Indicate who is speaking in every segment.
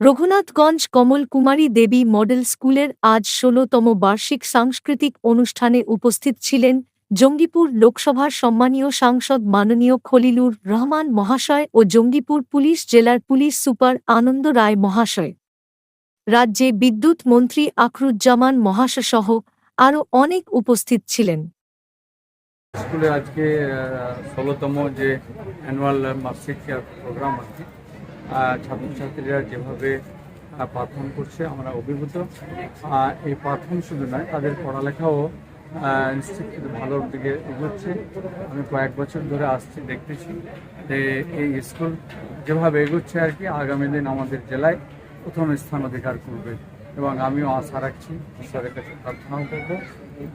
Speaker 1: রঘুনাথগঞ্জ কমল কুমারী দেবী model স্কুলের আজ ষোলতম বার্ষিক সাংস্কৃতিক অনুষ্ঠানে উপস্থিত ছিলেন জঙ্গিপুর লোকসভার সম্মানীয় সাংসদ মাননীয় খলিলুর রহমান মহাশয় ও জঙ্গিপুর পুলিশ জেলার পুলিশ সুপার আনন্দ রায় মহাশয়। রাজ্যে বিদ্যুৎ মন্ত্রী আখরুজ্জামান মহাশয়সহ আরও অনেক উপস্থিত ছিলেন।
Speaker 2: স্কুলে আজকে ষোলোতম যে অ্যানুয়াল মাসিক প্রোগ্রাম আহ, ছাত্রছাত্রীরা যেভাবে পারফর্ম করছে, আমরা অভিভূত। এই পারফর্ম শুধু নয়, তাদের পড়ালেখাও নিশ্চিত ভালোর দিকে এগোচ্ছে। আমি কয়েক বছর ধরে আসছি, দেখতেছি যে এই স্কুল যেভাবে এগোচ্ছে আর কি, আগামী দিন আমাদের জেলায় প্রথম স্থান অধিকার করবে। এবং আমিও আশা রাখছি ঈশ্বরের কাছে প্রার্থনাও করব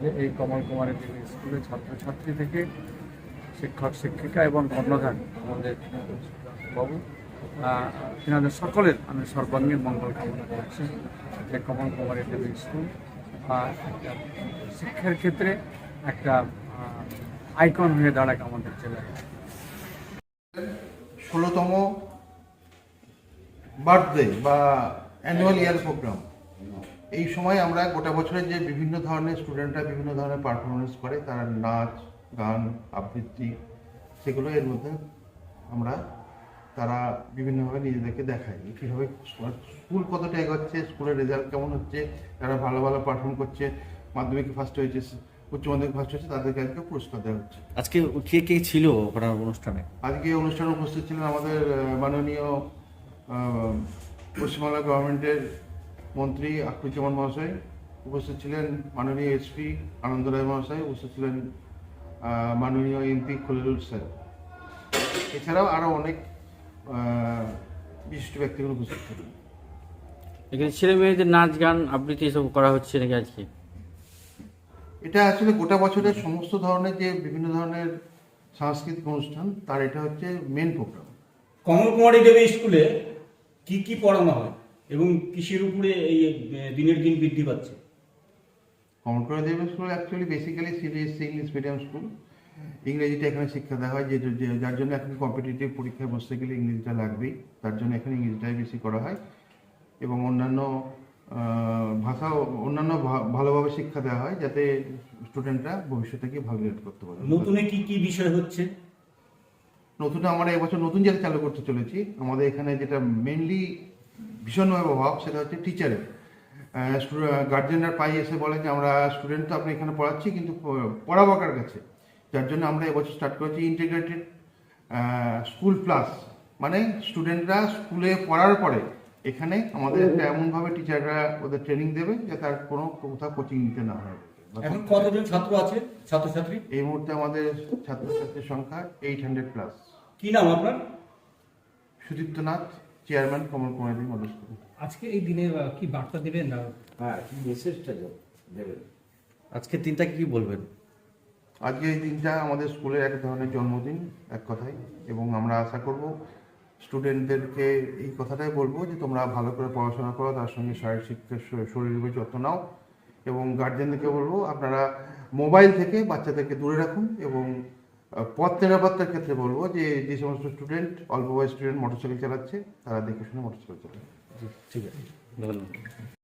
Speaker 2: যে এই কমল কুমারী দেবী স্কুলের ছাত্রছাত্রী থেকে শিক্ষক, শিক্ষিকা এবং কর্ণধার আমাদের বাবু তিনাদের সকলের আমি সর্বাঙ্গীন মঙ্গল কামনা করছি যে কমল কুমারী দেবী স্কুল একটা শিক্ষার ক্ষেত্রে একটা আইকন হয়ে দাঁড়াক আমাদের জেলায়।
Speaker 3: ষোলোতম বার্থডে বা অ্যানুয়াল ইয়ার প্রোগ্রাম এই সময় আমরা গোটা বছরের যে বিভিন্ন ধরনের স্টুডেন্টরা বিভিন্ন ধরনের পারফরমেন্স করে, তারা নাচ, গান, আবৃত্তি, সেগুলো এর মধ্যে আমরা তারা বিভিন্নভাবে নিজেদেরকে দেখায় কীভাবে স্কুল কতটা এগোচ্ছে স্কুলের রেজাল্ট কেমন হচ্ছে যারা ভালো ভালো পারফর্ম করছে মাধ্যমিকে ফার্স্ট হয়েছে উচ্চ মাধ্যমিক ফার্স্ট হয়েছে তাদেরকে আজকে পুরস্কার দেওয়া হচ্ছে।
Speaker 4: আজকে কে কে ছিল আপনার অনুষ্ঠানে?
Speaker 3: আজকে অনুষ্ঠানে উপস্থিত ছিলেন আমাদের মাননীয় পশ্চিমবাংলা গভর্নমেন্টের মন্ত্রী আখরুজ্জামান মহাশয় উপস্থিত ছিলেন মাননীয় এসপি আনন্দ রায় মহাশয় উপস্থিত ছিলেন মাননীয় এমপি খলিলুর স্যার। এছাড়াও আরও অনেক বিশিষ্ট ব্যক্তিগণ উপস্থিত ছিলেন
Speaker 4: এখানে ছেলে মেয়েদের নাচ গান আবৃত্তি এসব করা হচ্ছে নাকি আজকে?
Speaker 3: এটা আসলে গোটা বছরের সমস্ত ধরনের যে বিভিন্ন ধরনের সাংস্কৃতিক অনুষ্ঠান তার এটা হচ্ছে মেন প্রোগ্রাম
Speaker 5: কমল কুমারী দেবী স্কুলে কি কি পড়ানো হয় এবং কিসের উপরে এই দিনের দিন বৃদ্ধি পাচ্ছে?
Speaker 3: কমলকরা দেব school actually basically CBSE English medium school ইংরেজিটা এখানে শিক্ষা দেওয়া হয় যে যার জন্য এখন কম্পিটিটিভ পরীক্ষায় বসতে গেলে ইংরেজিটা লাগবেই। তার জন্য এখানে ইংরেজিটাই বেশি করা হয়। এবং অন্যান্য ভাষাও অন্যান্য ভা- ভালোভাবে শিক্ষা দেওয়া হয় যাতে স্টুডেন্টরা ভবিষ্যতে গিয়ে ভালো রেট করতে পারে।
Speaker 5: নতুনে কি কি বিষয় হচ্ছে?
Speaker 3: নতুন আমরা এবছর নতুন যেটা চালু করতে চলেছি আমাদের এখানে যেটা মেনলি ভীষণভাবে অভাব সেটা হচ্ছে টিচারের গার্জেনরা পাই এসে বলে যে আমরা স্টুডেন্ট তো আপনি এখানে পড়াচ্ছি কিন্তু পড়াবো কার কাছে? যার জন্য আমরা এবছর স্টার্ট করেছি ইন্টিগ্রেটেড স্কুল প্লাস মানে স্টুডেন্টরা স্কুলে পড়ার পরে এখানে আমাদের একটা এমনভাবে টিচাররা ওদের ট্রেনিং দেবে যে তার কোনো কোথাও কোচিং নিতে না হয়।
Speaker 5: এখন কতজন ছাত্র আছে? ছাত্রছাত্রী?
Speaker 3: এই মুহূর্তে আমাদের ছাত্রছাত্রীর সংখ্যা এইট হান্ড্রেড প্লাস
Speaker 5: কি নাম আপনার?
Speaker 3: Sudipta Nath chairman Kamal Kumar school.
Speaker 6: আজকে এই দিনে কি বার্তা দেবেন না?
Speaker 4: আজকে তিনটা কি বলবেন?
Speaker 3: আজকে এই দিনটা আমাদের স্কুলের এক ধরনের জন্মদিন, এক কথায়। এবং আমরা আশা করব স্টুডেন্টদেরকে এই কথাটাই বলব যে তোমরা ভালো করে পড়াশোনা করো, তার সঙ্গে শারীরিক শরীরের যত্ন নাও। এবং গার্জেনদেরকে বলব, আপনারা মোবাইল থেকে বাচ্চাদেরকে দূরে রাখুন এবং পথ নিরাপত্তার ক্ষেত্রে বলব যে যে সমস্ত স্টুডেন্ট অল্প বয়স স্টুডেন্ট মোটরসাইকেল চালাচ্ছে, তারা দেখে শুনে মোটরসাইকেল চালাবে।
Speaker 4: ঠিক আছে। ধন্যবাদ।